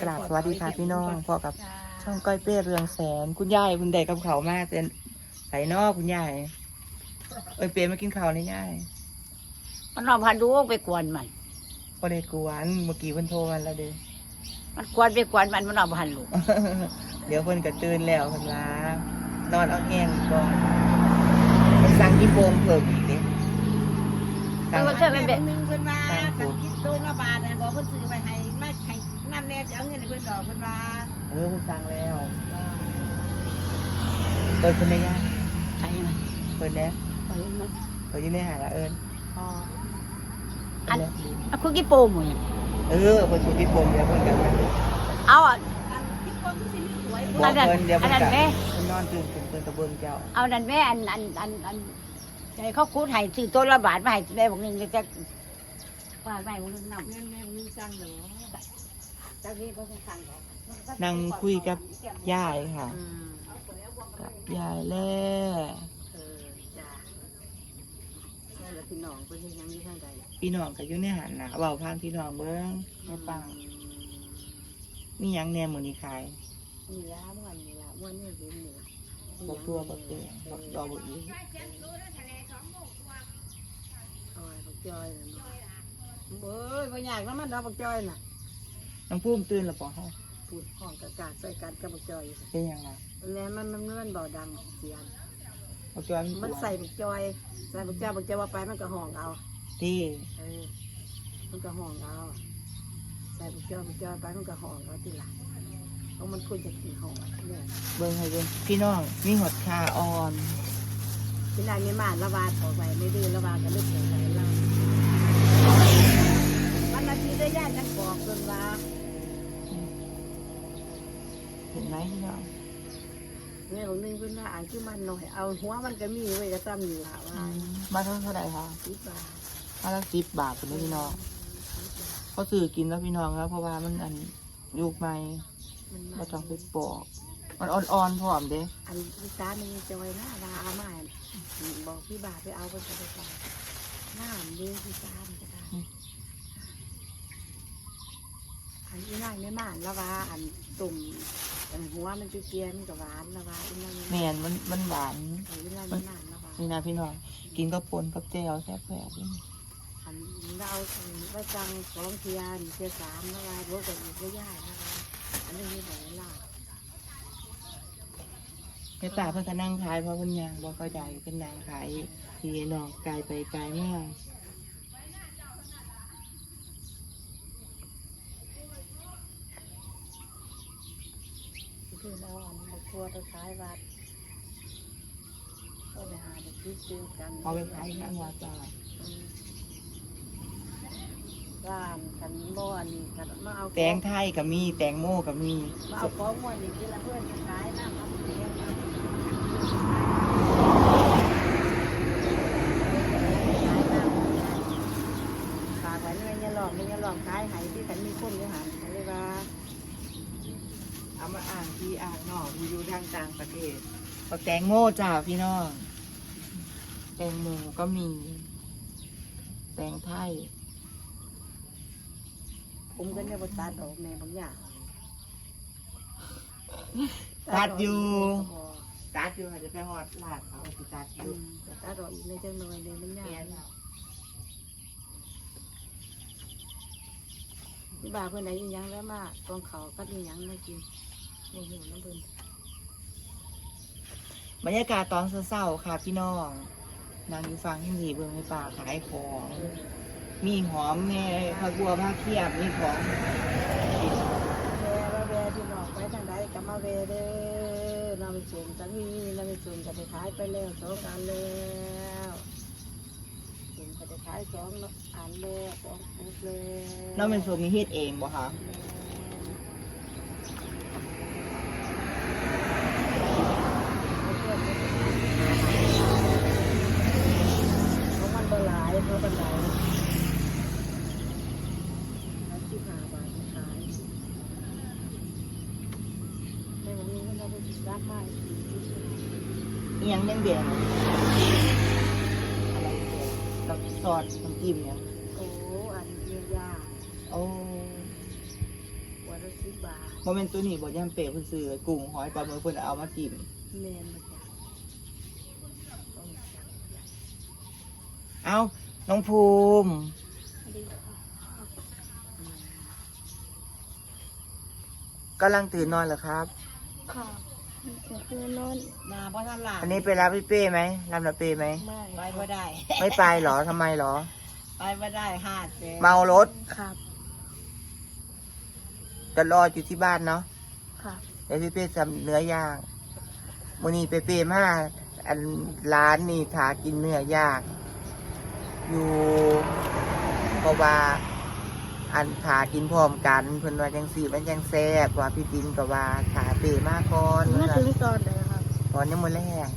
กราบสวัสดีค่ะพี่น้องพอกับช่องก้อยเป้เรืองแสน คุณยายคุณใดกับเขาวมากเป็นไผ่นอกคุณยายเอ้ยเป้มากินข้าวนี่ยายมันนอนพันดูไปกวนมันพอได้กวนเมื่อกี้เพิ่นโทรมาแล้วเด้อมันกวนไปกวนมันมันนอนพันลูกเดี๋ยวเพิ่นก็ตื่นแล้วเพิ่นว่านอนเอาแห้งก่อนเพิ่นสั่งกี่โปมเพิ่มอีกเด้สั่งมันเชื่อเป็นแบบนึงเพิ่นว่ากันคิดตัวละบาทน่ะบอกเพิ่นซื้อไปให้มาให้น้ำ แน่จะเอาเงินให้เพิ่นดอกเพิ่นว่าเออเพิ่นสั่งแล้ว เปิดเพิ่นได้ยังไอ้มันเปิดแล้วไอ้มันเปิดอยี่ในหาละเอิญอ๋ออันนี้อะคุณกี่โปมอยู่เออเปิดสุดที่ผมเดี๋ยวเพิ่นกันเอาอะอันคิดคนที่สิมีหวยบอกเพิ่นเดี๋ยวอัเพิ่นนนั้นกันแม่เพิ่นนอนตื่นขึ้นเพิ่นกระเบื้องเจ้าเอานั่นแม่อันอันอันอันใจเขาคูดให้ซื้อตัวละบาทมาให้แม่บอกหนึงจะว่าแม่บอกหนึงนำ เงินแม่มีจังเหรอเจ้า นี้เขาจะสั่งหรอกนั่งคุยกับยายค่ะอืมกับยายแล่เออจ้าแล้วพี่น้องเพิ่นเฮ็ดหยังอยู่ทางใดพี่น้องก็อยู่ในหันนะเว้าพานพี่น้องเบิ่งให้ฟังมีหยังแหน่มื้อนี้ขายนี่ละเมื่อวันนี้ละเมื่อนี้เห็นนี่ละบ่ตัวบ่เตะบ่ดอกบ่อีเอาไว้บักจอยน่ะเนาะเบ้ยบ่อยากนำมันดอกบักจอยน่ะ น้องภูมิตื่นแล้วบ่เฮาพูดห้องกากาใส่กันกับบักจอยเป็นหยังล่ะแล้วมันมันมันเบาดังเสียงบ่จอยมันใส่บักจอยใส่บักจอยบักจอยว่าไปมันก็ห้องเอาที่เออมันก็ห้องเอาใส่บักจอยบักจอยไปมันก็ห้องเอาทีหลังเพราะมันควรจะกินห้องอะเนี่ยเบิ่งให้เบิ่งพี่น้องมีหดคาอ่อนทีหลังไม่มาระบาดออกไปไม่ดื้อระบาดก็ลึกถึงไหนล่ะวันนาทีได้ย่านกันบอกจนว่า เห็นไหมพี่น้องแม่ของนึงเพิ่นว่าอ่านคือมันหน่อย เอาหัวมันก็มีไว้ก็ซ้ำอยู่ละว่ามาเท่าเท่าไหร่คะสิบบาทมาละสิบบาทเป็นพี่น้องเขาซื้อกินแล้วพี่น้องแล้วเพราะว่ามันอันยุกใหม่มันมาต้องไปปอกมันอ่อนๆพร้อมเด้อันพี่ตาหนึ่งจะไว้หน้าลาเอามาให้บอกพี่บาทไปเอาไปจะไปใส่หน้ามันเด้พี่ตามันจะได้อันนี้นั่งไม่มาละว่าอันตุ่มอัน หัวมันจะเกลียนกับหวานละว่าอีนั่งแม่นมันมันหวานอันนี้นั่งไม่มาละว่านี่นะพี่น้องกินก็ปนกับแจ่วแซ่บแผลบอันเราไว้จังสองเทียนเทียสามละว่ารถกับอีกก็ยากละว่าอันนี้ไม่ไหวละแม่ตาเพิ่นก็นั่งขายเพราะเพิ่นยังบ่เข้าใจเพิ่นนั่งขายทีน้องกายไปกายมา คือเราอันนี้ครั วตัวท้ายวัดก็ไปหาเด็กที่ซื้อกันเอาไปขายนั่งว่าจ้าร้านกันบ่อันนี้กันมาเอาแตงไทยก็มีแตงโมก็มีมาเอาของมวนนี่ที่ละเพื่อนขายน้ำเอาเลี้ยงเอาฝากไว้เนี่ยอย่าหลอกอย่าหลอกขายให้ที่กันมีคนอยู่หันเขาเลยว่าเอา มาอ่านที่อ่านนอกที่อยู่ทางต่างประเทศเอาแตงโมจ้าพี่น้อง แตงโมก็มี แตงไทย ผมก็เนี่ยบตัดออกแม่บางอย่างตัดอยู่ ตัดอยู่ค่ะจะไปหอดลาดเขาสิตัดออืยู่มตัดออกอีกในจังหน่อยเลยมันยากที่บ้านเพื่อนไหนยังยังแล้วมาตองเขาก็ยังยังไม่กิน โอ้โหน้ำเพิ่นบรรยากาศตอนเศร้าๆค่ะพี่น้อง นางอยู่ฟังที่หนีเบืองในป่าขายของ มีหอมแม่ผักบัวผักเขียบมีของ แววแวที่นอกไปทางใดกับมาแวเด้อนำไปส่งจังนี้นำไปส่งจะไปขายไปแล้วสองอันแล้วส่งจะไปขายสองอันแล้วสองอันแล้ว น้องเป็นโซมีเฮ็ดเองบ่คะของมัน บ่หลายเพราะบันไดขายที่หาบาทขายในวันนี้เราไปรักมากเอียงแดงแดงๆอะไรแดงกับซอสน้ำจิ้มเนี่ยโอ้อันเยียวยาโอ้วันละสิบบาทโมเมนต์ตัวนี้บอกย่ำเปรย์เพิ่นซื้อกุ้งหอยปลาหมึกเพิ่นเอามากินแม่นนะจ๊ะต้องจับเอ้า น้องภูมิดีค่ะกำลังตื่นนอนเหรอครับ ค่ะจะคือนอนนาบ่ทันหลังอันนี้ไปรับพี่เป้ไหมรับรับเป้ไหม ไม่ไปบ่ได้ ไม่ไปเหรอทำไมเหรอ ไปบ่ได้หาดเลยเมารถครับ จะรออยู่ที่บ้านเนาะครับ เดี๋ยวพี่เป้ทำเนื้อย่างมื้อนี้เป้เป้มาอันร้านนี่ถากินเนื้อย่าง อยู่เพราะว่าอันถากินพร้อมกันเพิ่นว่าจังสี่มันจังแซ่บว่าพี่ตินก็ว่าถาเป้มาก่อนมาว่าถึงตอนไหนครับตอนนี้มื้อแรก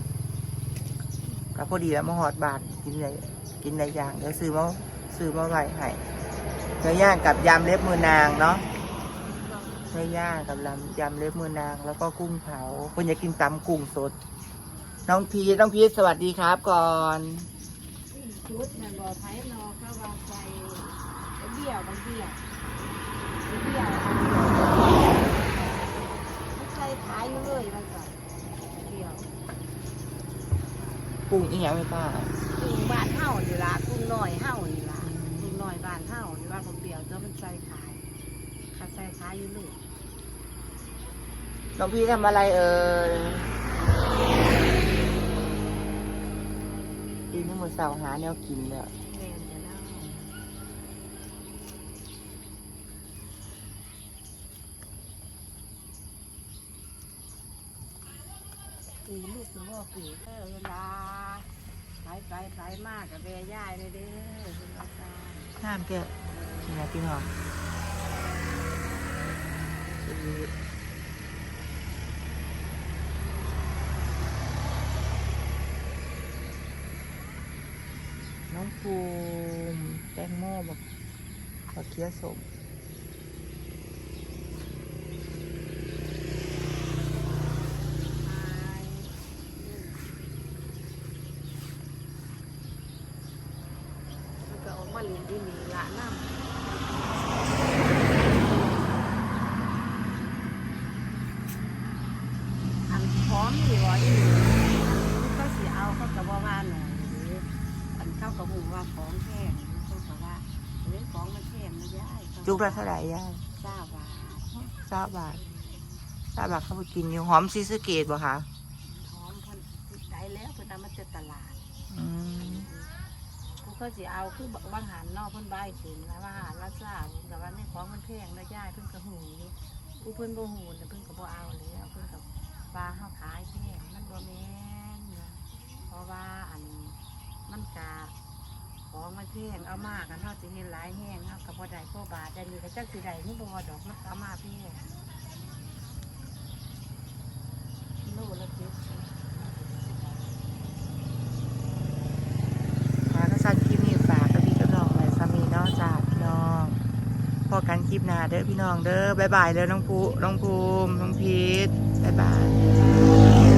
ก็พอดีแล้วมาหอดบานกินเลยกินในอย่างเดี๋ยวซื้อมาซื้อมาไว้ให้เนื้อย่างกับยำเล็บมือนางเนาะเนื้อย่างกับลำยำเล็บมือนาง แล้วก็กุ้งเผาคุณอยากกินตำกุ้งสดน้องพีน้องพีสวัสดีครับก่อน ชุดมันบ่ไผนอเข้าวางไปเบี้ยวบางเบี้ยวเบี้ยวไม่ใช่ขายมาเลยมันก็เบี้ยวกุ้งอีหยังไม่ป้ากุ้งบ้านเฮานี่ละกุ้งน้อยเฮานี่ละกุ้งน้อยบ้านเฮานี่ว่าบ่เบี้ยวเจ้ามันใส่ขายข้าใส่ขายอยู่เลยน้องพีชทำอะไรเอ่ย ปีนี้หมดเสาร์หาแนวกินเลยแม่นจะเล่าปีลูกนะว่าปีเออเวลาไปไปไปมากกับแม่ย่ายเลยเด้อคุณอาจารย์ห้ามแกนี่นะพี่น้องน้อง ภูมิ แตงโมแบบผักเคี้ยวสมมันก็ออกมาเรียนที่นี่ละน้ำอันพร้อมอยู่ว่าอีนี่เขาสิเอาเขาก็บ่ว่าหน่อยหรืออันเข้ากับหู ว่าของแพงเขาก็ว่าเรื่องของมันแพงไม่ได้จุกละเท่าไหร่ย่าทราบว่าทราบบาททราบบาทเขาไปกินอยู่หอมซีสะเกตบ่คะหอมเพันได้แล้วเพิ่นเอามาจากตลาดอืมผู้เขาสิเอาคือบางหารนอกเพิ่นบายขึ้นแล้วว่าหารละซ่าแต่ว่าในของมันแพงแล้วย่ายเพิ่นก็หูอยู่ผู้เพิ่นบ่หูแต่เพิ่นก็บ่เอาแล้วเพิ่นก็ว่าเฮาขายแพงมันบ่แม่นนะเพราะว่าอันมันกะ ของมันแพงเอามากกันเฮาสิเฮ็ดหลายแห้งเฮาก็บ่ได้พอบาทได้นี่ก็จักสิได้นี่บ่ดอกมันเอามาแพงโลละเจ็ดสิบค่ะถ้าสั้นคลิปนี้ฝากกับพี่กับน้องไว้สามีนอกจากพี่น้องพอกันคลิปหน้าเด้อพี่น้องเด้อบายบายเด้อน้องภูน้องภูมิน้องพีทบายบาย